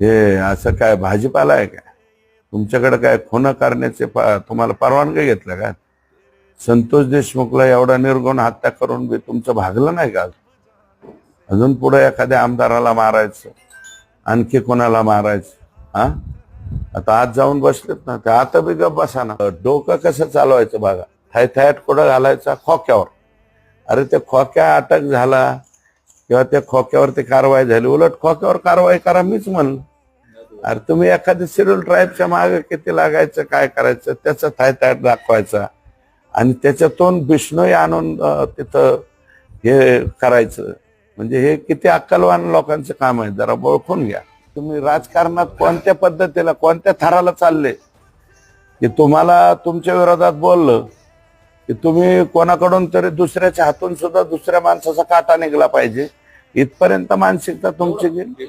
हे असं काय भाजीपाला आहे काय? तुमच्याकडे काय खुनं करण्याचे तुम्हाला परवानगी घेतलं का? संतोष देशमुखला एवढा निर्गुण हत्या करून बी तुमचं भागलं नाही का? अजून पुढे एखाद्या आमदाराला मारायचं आणखी कोणाला मारायचं हा? आता आज जाऊन बसलेत ना ते आता बी गप बसा ना. डोकं कसं चालवायचं बघा? थाय थायट कुठं घालायचा? खोक्यावर. अरे ते खोक्या अटक झाला किंवा त्या खोक्यावरती कारवाई झाली उलट खोक्यावर कारवाई करा मीच म्हणलं. अरे तुम्ही एखाद्या सिरियल ट्राईबच्या मागे किती लागायचं काय करायचं त्याचा थाय दाखवायचा. आणि त्याच्यातून बिष्णोई आणून तिथं हे करायचं. म्हणजे हे किती अक्कलवान लोकांचं काम आहे जरा ओळखून घ्या. तुम्ही राजकारणात कोणत्या पद्धतीला कोणत्या थराला चालले? की तुम्हाला तुमच्या विरोधात बोललं की तुम्ही कोणाकडून तरी दुसऱ्याच्या हातून सुद्धा दुसऱ्या माणसाचा काटा निघला पाहिजे. इथपर्यंत मानसिकता तुमची गेली.